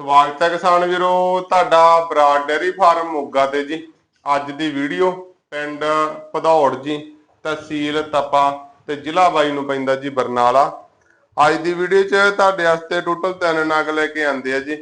ਸਵਾਗਤ ਹੈ ਕਿਸਾਨ ਵੀਰੋ, ਤੁਹਾਡਾ ਬਰਾਡ ਡੇਅਰੀ ਫਾਰਮ ਮੋਗਾ ਤੇ ਜੀ। ਅੱਜ ਦੀ ਵੀਡੀਓ ਪਿੰਡ ਭਦੌੜ ਜੀ, ਤਹਿਸੀਲ ਤਪਾ ਤੇ ਜ਼ਿਲ੍ਹਾ ਬਾਈ ਨੂੰ ਪੈਂਦਾ ਜੀ ਬਰਨਾਲਾ। ਅੱਜ ਦੀ ਵੀਡੀਓ 'ਚ ਤੁਹਾਡੇ ਵਾਸਤੇ ਟੋਟਲ ਤਿੰਨ ਨਗ ਲੈ ਕੇ ਆਂਦੇ ਆ ਜੀ।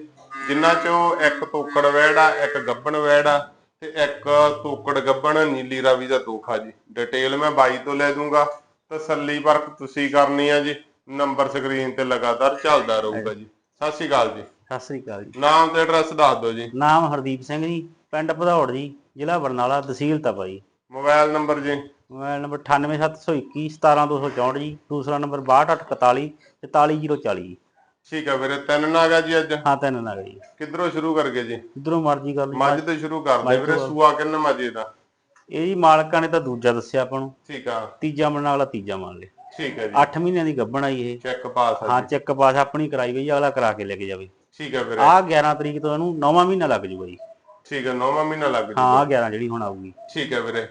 ਜਿਨ੍ਹਾਂ 'ਚੋਂ ਇੱਕ ਤੋਕੜ ਵੈੜ ਆ, ਇੱਕ ਗੱਬਣ ਵੈੜ ਆ ਤੇ ਇੱਕ ਤੋਕੜ ਗੱਬਣ ਨੀਲੀ ਰਾਵੀ ਦਾ ਤੋਖਾ ਜੀ। ਡਿਟੇਲ ਮੈਂ ਬਾਈ ਤੋਂ ਲੈ ਦੂੰਗਾ। ਤਸੱਲੀ ਪਰਖ ਤੁਸੀਂ ਕਰਨੀ ਆ ਜੀ। ਨੰਬਰ ਸਕਰੀਨ ਤੇ ਲਗਾਤਾਰ ਚੱਲਦਾ ਰਹੂਗਾ ਜੀ। ਸਤਿ ਸ਼੍ਰੀ ਅਕਾਲ ਜੀ। ਸਤਿ ਸ੍ਰੀ ਅਕਾਲ ਜੀ। ਨਾਮ ਤੇ ਐਡਰੈਸ ਦੱਸ ਦਿਓ ਜੀ। ਨਾਮ ਹਰਦੀਪ ਸਿੰਘ ਜੀ ਪਿੰਡ ਭਦੌੜ ਜੀ ਜ਼ਿਲ੍ਹਾ ਬਰਨਾਲਾ ਤਹਿਸੀਲ ਤਪਾ ਜੀ। ਮੋਬਾਈਲ ਨੰਬਰ ਜੀ। ਮੋਬਾਈਲ ਨੰਬਰ 98721 17264 ਜੀ ਦੂਸਰਾ ਨੰਬਰ 6241 44040 ਜੀ। ਠੀਕ ਹੈ ਵੀਰੇ ਤਿੰਨ ਨਾਗ ਆ ਜੀ ਅੱਜ? ਹਾਂ ਤਿੰਨ ਨਗ ਜੀ। ਕਿੱਧਰੋਂ ਸ਼ੁਰੂ ਕਰਗੇ ਜੀ? ਜਿੱਧਰੋਂ ਮਰਜ਼ੀ ਲਓ ਮੱਝ ਤੋਂ ਸ਼ੁਰੂ ਕਰਦੇ ਵੀਰੇ ਸੂਆ ਕਿੰਨਾ ਮੱਝੇ ਦਾ ਇਹ ਜੀ ਮਾਲਕਾਂ ਨੇ ਤਾਂ ਦੂਜਾ ਦੱਸਿਆ ਆਪਾਂ ਨੂੰ। ਠੀਕ ਆ। ਤੀਜਾ ਮੰਨ ਵਾਲਾ ਤੀਜਾ ਮੰਨ ਲਿਆ ਠੀਕ ਹੈ ਜੀ। 8 ਮਹੀਨਿਆਂ ਦੀ ਗੱਭਣ ਆਈ ਇਹ। ਚੈੱਕ ਪਾਸ ਆ ਹਾਂ ਚੈੱਕ ਪਾਸ ਆਪਣੀ ਕਰਾਈ ਬਈ ਅਗਲਾ ਕਰਾ ਕੇ ਲੈ ਕੇ ਜਾਵੇ। ਠੀਕ ਹੈ ਵੀਰੇ। ਆਹ 11 ਤਰੀਕ ਤੋਂ ਇਹਨੂੰ 9ਵਾਂ ਮਹੀਨਾ ਲੱਗ ਜੂਗਾ ਜੀ। ਠੀਕ ਹੈ ਨੌਵਾਂ ਮਹੀਨਾ ਲੱਗ ਹਾਂ ਜੂ ਆਹ 11 ਜਿਹੜੀ ਹੁਣ ਆਊਗੀ। ਠੀਕ ਹੈ ਵੀਰੇ।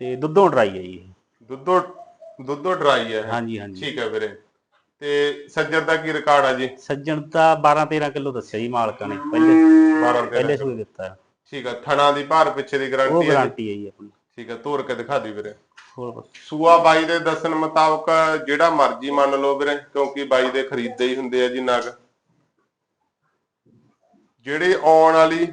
ਤੇ ਦੁੱਧੋਂ ਡਰਾਈ ਹੈ ਜੀ। ਦੁੱਧੋ ਦੁੱਧੋ ਡਰਾਈ ਹੈ ਹਾਂਜੀ ਹਾਂਜੀ। ਠੀਕ ਹੈ ਵੀਰੇ। ਤੇ ਸੱਜਰ ਦਾ ਕੀ ਰਿਕਾਰਡ ਆ ਜੀ? ਸੱਜਣ ਤਾਂ 12 13 ਕਿਲੋ ਦੱਸਿਆ ਜੀ ਮਾਲਕਾਂ ਨੇ। ਪਹਿਲੇ 12 ਪਹਿਲੇ 13 ਸੂਏ ਦਿੱਤਾ। ਠੀਕ ਹੈ ਥਣਾ ਦੀ ਭਾਰ ਪਿੱਛੇ ਦੀ ਉਹ ਗਾਰੰਟੀ ਹੈ ਜੀ। ਗਾਰੰਟੀ ਹੈ ਜੀ ਆਪਣੀ। ਠੀਕ ਹੈ ਤੋਰ ਕੇ ਦਿਖਾ ਦੀ ਵੀਰੇ। ਸੂਆ ਬਾਈ ਦੇ ਦੱਸਣ ਮੁਤਾਬਕ ਜਿਹੜਾ ਮਰਜ਼ੀ ਮੰਨ ਲਓ ਵੀਰੇ ਕਿਉਂਕਿ ਬਾਈ ਦੇ ਖਰੀਦੇ ਹੀ ਹੁੰਦੇ ਆ ਜੀ ਨਗ। ਜਿਹੜੀ ਆਉਣ ਵਾਲੀ।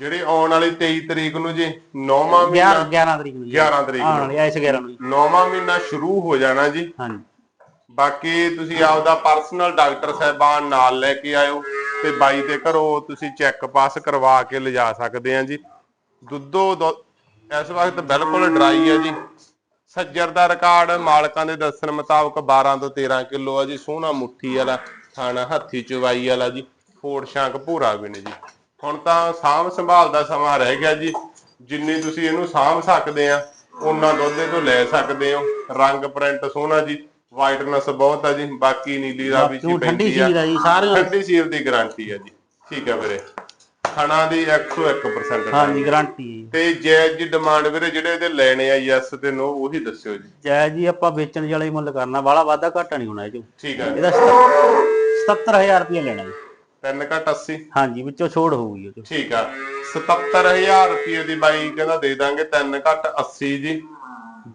ਜਿਹੜੀ ਆਉਣ ਵਾਲੀ 23 ਤਰੀਕ ਨੂੰ ਜੀ 9ਵਾਂ ਮਹੀਨਾ 11 11 ਤਰੀਕ ਨੂੰ ਜੀ। 11 ਤਰੀਕ ਆਉਣ ਵਾਲੀ ਐਸ 11 ਨੂੰ ਜੀ। 9ਵਾਂ ਮਹੀਨਾ ਸ਼ੁਰੂ ਹੋ ਜਾਣਾ ਜੀ। ਹਾਂਜੀ। ਬਾਕੀ ਤੁਸੀਂ ਆਪਦਾ ਪਰਸਨਲ ਡਾਕਟਰ ਸਾਹਿਬਾਨ ਨਾਲ ਲੈ ਕੇ ਆਇਓ ਤੇ ਬਾਈ ਦੇ ਘਰੋਂ ਤੁਸੀਂ ਚੈੱਕ ਪਾਸ ਕਰਵਾ ਕੇ ਲਿਜਾ ਸਕਦੇ ਆ ਜੀ। ਦੁੱਧੋ ਦੁੱਧ ਇਸ ਵਕਤ ਬਿਲਕੁਲ ਡਰਾਈ ਹੈ ਜੀ। ਸੱਜਰ ਦਾ ਰਿਕਾਰਡ ਮਾਲਕਾਂ ਦੇ ਦੱਸਣ ਮੁਤਾਬਕ 12 ਤੋਂ 13 ਕਿਲੋ ਆ ਜੀ ਸੋਹਣਾ ਮੁੱਠੀ ਵਾਲਾ। ਥਾਣਾ ਹੱਥੀ ਚਵਾਈ ਵਾਲਾ ਜੀ ਫੋੜ ਸ਼ਾਂਕ ਭੂਰਾ ਵੀ ਨੇ ਜੀ। ਹੁਣ ਤਾਂ ਸਾਂਭ ਸੰਭਾਲ ਦਾ ਸਮਾਂ ਰਹਿ ਗਿਆ ਜੀ। ਜਿੰਨੀ ਤੁਸੀਂ ਇਹਨੂੰ ਸਾਂਭ ਸਕਦੇ ਆ ਉਹਨਾਂ ਦੁੱਧ ਤੋਂ ਲੈ ਸਕਦੇ ਹੋ। ਰੰਗ ਪ੍ਰਿੰਟ ਸੋਹਣਾ ਜੀ ਵਾਈਟਨੈਸ ਬਹੁਤ ਆ ਜੀ ਬਾਕੀ ਨੀਲੀ ਦਾ ਵੀ ਤੂੰ ਠੰਡੀ ਆ। ਆ ਜੀ ਸਾਰੀਆਂ ਠੰਡੀ ਸੀਲ ਦੀ ਗਾਰੰਟੀ ਹੈ ਜੀ। ਠੀਕ ਹੈ ਵੀਰੇ। ਖਾਣਾ ਦੀ 101% ਹਾਂਜੀ ਗਾਰੰਟੀ ਹੈ ਤੇ ਜੈਜ ਦੀ ਡਿਮਾਂਡ ਵੀਰੇ ਜਿਹੜੇ ਇਹਦੇ ਲੈਣੇ ਆ ਯੈਸ ਤੇ ਨੋ ਉਹੀ ਦੱਸਿਓ ਜੀ। ਜੈ ਜੀ ਆਪਾਂ ਵੇਚਣ ਵਾਲੇ ਮੁੱਲ ਕਰਨਾ ਵਾਲਾ ਵਾਧਾ ਘਾਟਾ ਨਹੀਂ ਹੋਣਾ ਇਹ ਚੋਂ। ਠੀਕ ਹੈ ਇਹਦਾ 77000 ਰੁਪਏ ਲੈਣਾ ਜੀ। 3 ਘੱਟ 80 ਹਾਂਜੀ ਵਿੱਚੋਂ ਛੋੜ ਹੋਊਗੀ ਉਹ ਚੋਂ। ਠੀਕ ਆ। 77000 ਰੁਪਏ ਦੀ ਬਾਈ ਕਹਿੰਦਾ ਦੇ ਦਾਂਗੇ 3 ਘੱਟ 80 ਜੀ।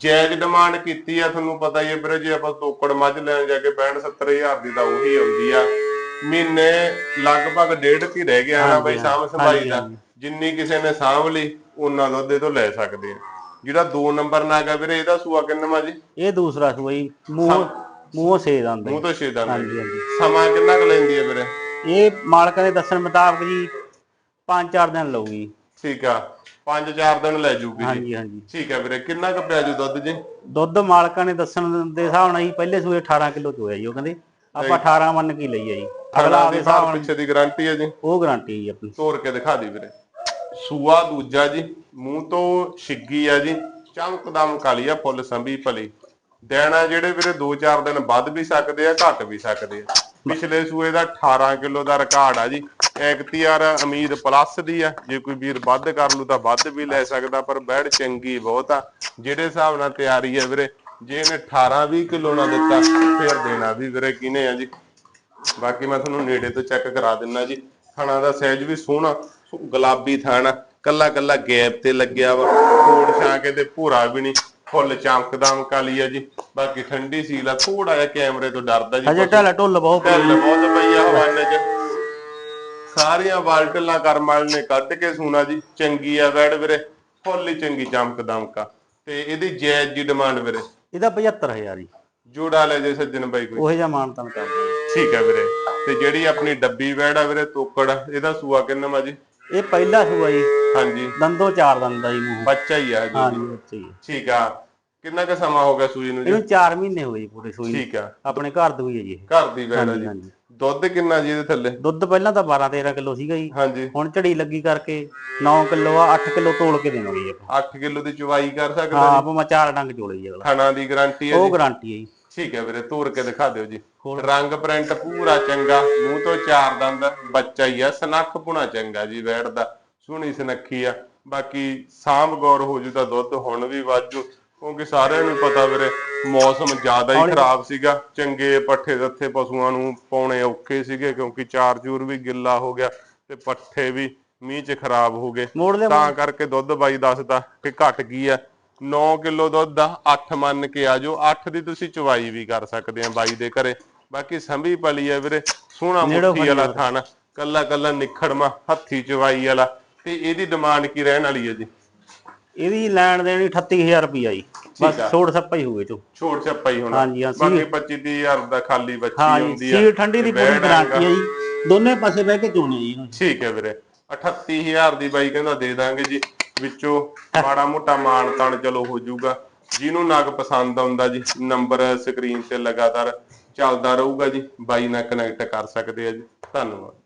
ਜੈਜ ਡਿਮਾਂਡ ਕੀਤੀ ਆ ਤੁਹਾਨੂੰ ਪਤਾ ਹੀ ਹੈ ਵੀਰੇ ਜੇ ਆਪਾਂ ਤੋਕੜ ਮੱਝ ਲੈਣ ਜਾ ਕੇ 65 70000 ਦੀ ਤਾਂ ਉਹੀ ਆਉਂਦੀ ਆ। ਮਹੀਨੇ ਲਗਭਗ ਡੇਢ ਕੀ ਰਹਿ ਗਿਆ ਨਾ ਬਾਈ ਸਾਂਭ ਸੰਭਾਈ ਦਾ। ਜਿੰਨੀ ਕਿਸੇ ਨੇ ਸਾਂਭ ਲਈ ਉਹਨਾਂ ਦੁੱਧ ਇਹ ਤੋਂ ਲੈ ਸਕਦੇ ਆ। ਜਿਹੜਾ 2 ਨੰਬਰ ਨਾਗਾ ਵੀਰੇ ਇਹਦਾ ਸੂਆ ਕਿੰਨਾ ਜੀ? ਇਹ ਦੂਸਰਾ ਸੂਆ ਜੀ ਮੂੰਹ ਮੂੰਹ ਸੇਦ ਆਂਦਾ ਮੂੰਹ ਤੋਂ ਛੇਦਾਂ ਹਾਂਜੀ ਹਾਂਜੀ। ਸਮਾਂ ਕਿੰਨਾ ਕੁ ਲੈਂਦੀ ਹੈ ਵੀਰੇ? ਇਹ ਮਾਲਕਾਂ ਦੇ ਦੱਸਣ ਮੁਤਾਬਕ ਜੀ 5-4 ਦਿਨ ਲਊਗੀ। ਠੀਕ ਆ। 5-4 ਦਿਨ ਲੈ ਜੂਗੀ ਜੀ। ਹਾਂਜੀ ਹਾਂਜੀ। ਠੀਕ ਹੈ ਵੀਰੇ। ਕਿੰਨਾ ਕੁ ਪਿਆ ਜੂ ਦੁੱਧ ਜੀ? ਦੁੱਧ ਮਾਲਕਾਂ ਨੇ ਦੱਸਣ ਦੇ ਹਿਸਾਬ ਨਾਲ ਜੀ ਪਹਿਲੇ ਸੂਏ 18 ਕਿਲੋ ਚੋਇਆ ਜੀ ਉਹ ਕਹਿੰਦੇ ਆਪਾਂ 18 ਮੰਨ ਕੇ ਲਈ ਆ ਜੀ। ਅਗਲਾ ਦੇ ਹਿਸਾਬ ਨਾਲ ਪਿੱਛੇ ਦੀ ਗਾਰੰਟੀ ਹੈ ਜੀ। ਉਹ ਗਾਰੰਟੀ ਹੈ ਜੀ ਆਪਣੀ। ਤੋੜ ਕੇ ਦਿਖਾ ਦੀ ਵੀਰੇ। ਸੂਆ ਦੂਜਾ ਜੀ ਮੂੰਹ ਤੋਂ ਛਿੱਗੀ ਆ ਜੀ ਚਮਕਦਮ ਕਾਲੀ ਆ ਫੁੱਲ ਸੰਭੀ ਭਲੀ। ਦੇਣਾ ਜਿਹੜੇ ਵੀਰੇ 2-4 ਦਿਨ ਵੱਧ ਵੀ ਸਕਦੇ ਆ, ਘਟ ਵੀ ਸਕਦੇ ਆ। ਪਿਛਲੇ ਸੂਏ ਦਾ 18 ਕਿਲੋ ਦਾ ਰਿਕਾਰਡ ਆ ਜੀ। ਐਕਟੀਆਰ ਉਮੀਦ ਪਲੱਸ ਦੀ ਆ, ਜੇ ਕੋਈ ਵੀਰ ਵੱਧ ਕਰ ਲੂ ਤਾਂ ਵੱਧ ਵੀ ਲੈ ਸਕਦਾ, ਪਰ ਬੈੜ ਚੰਗੀ ਬਹੁਤ ਆ। ਜਿਹੜੇ ਹਿਸਾਬ ਨਾਲ ਤਿਆਰੀ ਆ ਵੀਰੇ, ਜੇ ਇਹਨੇ 18-20 ਕਿਲੋ ਨਾ ਦਿੱਤਾ, ਫਿਰ ਦੇਣਾ ਵੀ ਵੀਰੇ ਕਿਨੇ ਆ ਜੀ? ਬਾਕੀ ਮੈਂ ਤੁਹਾਨੂੰ ਨੇੜੇ ਤੋਂ ਚੈੱਕ ਕਰਾ ਦਿੰਨਾ ਜੀ। ਥਾਣਾ ਦਾ ਸਾਈਜ਼ ਵੀ ਸੋਹਣਾ, ਗੁਲਾਬੀ ਥਾਣਾ ਕੱਲਾ ਕੱਲਾ ਗੈਪ ਤੇ ਲੱਗਿਆ ਵਾ। ਕੋੜ ਛਾਂਕੇ ਤੇ ਭੂਰਾ ਵੀ ਨਹੀਂ। ਫੁੱਲ ਚਮਕਦਮ ਕਾਲੀ ਆ ਜੀ। ਬਾਕੀ ਠੰਡੀ ਸੀਲ ਆ ਥੋੜਾ ਜਿਹਾ ਕੈਮਰੇ ਤੋਂ ਡਰਦਾ ਜੀ ਹਜੇ ਢਲ ਢੁੱਲ ਬਹੁਤ ਪਈ। ਢਿੱਲ ਬਹੁਤ ਪਈ ਆ ਹਵਾਨੇ 'ਚ। ਸਾਰੀਆਂ ਵਾਲਟਲਾਂ ਕਰਮ ਵਾਲੇ ਨੇ ਕੱਢ ਕੇ ਸੂਣਾ ਜੀ। ਚੰਗੀ ਆ ਵੈੜ ਵੀਰੇ ਫੁੱਲ ਹੀ ਚੰਗੀ ਚਮਕਦਮ ਕਾ। ਤੇ ਇਹਦੀ ਜਾਇਜ਼ ਜੀ ਡਿਮਾਂਡ ਵੀਰੇ। ਇਹਦਾ 75000 ਜੀ। ਜੋੜਾ ਲੈ ਜੇ ਸੱਜਣ ਬਾਈ ਕੋਈ। ਉਹੇ ਜਿਹਾ ਮਾਨਤਨ ਕਰਦੇ। ਜੀ। ਠੀਕ ਹੈ ਵੀਰੇ। ਤੇ ਜਿਹੜੀ ਆਪਣੀ ਡੱਬੀ ਵੈੜ ਆ ਵੀਰੇ ਤੋਕੜ ਇਹਦਾ ਸੂਆ ਕਿੰਨਾ ਮਾ ਜੀ? ਇਹ ਪਹਿਲਾ ਸੂਆ ਜੀ। ਹਾਂਜੀ। ਦੰਦੋ ਚਾਰ ਦੰਦ ਦਾ ਜੀ ਮੂੰਹ। ਬੱਚਾ ਹੀ ਆ ਜੀ ਹਾਂਜੀ ਬੱਚੇ ਹੀ ਆ। ਠੀਕ ਆ। ਕਿੰਨਾ ਕੁ ਸਮਾਂ ਹੋ ਗਿਆ ਸੂਈ ਨੂੰ ਜੀ? ਇਹਨੂੰ 4 ਮਹੀਨੇ ਹੋਏ ਜੀ ਪੂਰੇ ਸੂਈ ਠੀਕ ਆ। ਆਪਣੇ ਘਰ ਦੀ ਹੈ ਜੀ ਇਹ। ਘਰ ਦੀ ਆ ਹਾਂਜੀ ਜੀ। ਹਾਂਜੀ ਦੁੱਧ ਕਿੰਨਾ ਜੀ ਇਹਦੇ ਥੱਲੇ? ਦੁੱਧ ਪਹਿਲਾਂ ਤਾਂ 12 13 ਕਿਲੋ ਸੀਗਾ ਜੀ। ਹਾਂਜੀ। ਹੁਣ ਝੜੀ ਲੱਗੀ ਕਰਕੇ 9 ਕਿਲੋ ਆ 8 ਕਿਲੋ ਤੋਲ ਕੇ ਦੇਵਾਂਗੇ ਜੀ ਆਪਾਂ। 8 ਕਿਲੋ ਦੀ ਚੁਵਾਈ ਕਰ ਸਕਦਾ ਹਾਂ ਆਪਾਂ ਮੈਂ ਚਾਰ ਡੰਗ ਚੋਲੇ ਜੀ ਅਗਲਾ। ਖਾਣਾ ਦੀ ਗਾਰੰਟੀ ਹੈ ਉਹ ਜੀ? ਗਾਰੰਟੀ ਹੈ ਜੀ। ਠੀਕ ਹੈ ਵੀਰੇ ਤੋੜ ਕੇ ਦਿਖਾ ਦਿਓ ਜੀ। ਰੰਗ ਪ੍ਰਿੰਟ ਪੂਰਾ ਚੰਗਾ। ਮੂੰਹ ਤੋਂ ਚਾਰ ਦੰਦ ਬੱਚਾ ਹੀ ਆ। ਸਨੱਖ ਪੁਣਾ ਚੰਗਾ ਜੀ ਵੈੜ ਦਾ। ਸੋਹਣੀ ਸੁਨੱਖੀ ਆ। ਬਾਕੀ ਸਾਂਭ ਗੌਰ ਹੋ ਜੂ ਤਾਂ ਦੁੱਧ ਹੁਣ ਵੀ ਵਾਜੂ ਕਿਉਂਕਿ ਸਾਰਿਆਂ ਨੂੰ ਪਤਾ ਵੀਰੇ ਮੌਸਮ ਜ਼ਿਆਦਾ ਹੀ ਖਰਾਬ ਸੀਗਾ। ਚੰਗੇ ਪੱਠੇ ਦਿੱਥੇ ਪਸ਼ੂਆਂ ਨੂੰ ਪਾਉਣੇ ਔਖੇ ਸੀਗੇ ਕਿਉਂਕਿ ਚਾਰ ਚੂਰ ਵੀ ਗਿੱਲਾ ਹੋ ਗਿਆ ਤੇ ਪੱਠੇ ਵੀ ਮੀਂਹ 'ਚ ਖਰਾਬ ਹੋ ਗਏ। ਤਾਂ ਕਰਕੇ ਦੁੱਧ ਬਾਈ ਦੱਸਦਾ ਕਿ ਘਟ ਗਈ ਆ। 9 ਕਿਲੋ ਦੁੱਧ ਦਾ 8 ਮੰਨ ਕੇ ਆ ਜਾਓ। 8 ਦੀ ਤੁਸੀਂ ਚਵਾਈ ਵੀ ਕਰ ਸਕਦੇ ਆ ਬਾਈ ਦੇ ਘਰੇ। ਬਾਕੀ ਸੰਭੀ ਪਲੀ ਆ ਵੀਰੇ ਸੋਹਣਾ ਮੁੱਠੀ ਵਾਲਾ ਥਾਨ ਕੱਲਾ ਕੱਲਾ ਨਿਖੜਮਾ ਹੱਥੀ ਚਵਾਈ ਵਾਲਾ। ਤੇ ਇਹਦੀ ਡਿਮਾਂਡ ਕੀ ਰਹਿਣ ਵਾਲੀ ਹੈ ਜੀ? ਇਹਦੀ ਲੈਣ ਦੇਣੀ 38000 ਰੁਪਈਆ ਜੀ। ਬਸ ਆ। ਛੋੜ ਸੱਪਾ ਹੀ ਹੋਵੇ ਚੋ। ਛੋਟ ਛੱਪਾ ਹੀ ਹੋਣਾ। ਹਾਂਜੀ, ਹਾਂ, ਬਾਕੀ 25 30 ਹਜ਼ਾਰ ਦਾ ਖਾਲੀ ਬੱਚੀ ਹਾਂ ਜੀ ਹੁੰਦੀ ਆ। ਸੀਲ ਠੰਡੀ ਦੀ ਤੇ ਪੂਰੀ ਗਾਰੰਟੀ ਹੈ ਜੀ। ਦੋਨੇ ਪਾਸੇ ਬਹਿ ਕੇ ਚੋਣੇ ਜੀ ਇਹਨੂੰ। ਠੀਕ ਹੈ ਵੀਰੇ। 38000 ਦੀ ਬਾਈ ਕਹਿੰਦਾ ਦੇ ਦਾਂਗੇ ਜੀ। ਵਿੱਚੋਂ ਮਾੜਾ ਮੋਟਾ ਮਾਨ ਤਾਨ ਚਲੋ ਹੋ ਜਾਊਗਾ। ਜਿਹਨੂੰ ਨਗ ਪਸੰਦ ਆਉਂਦਾ ਜੀ ਨੰਬਰ ਸਕਰੀਨ ਤੇ ਲਗਾਤਾਰ ਚੱਲਦਾ ਰਹੂਗਾ ਜੀ। ਬਾਈ ਨਾਲ ਕਨੈਕਟ ਕਰ ਸਕਦੇ ਆ ਜੀ। ਧੰਨਵਾਦ।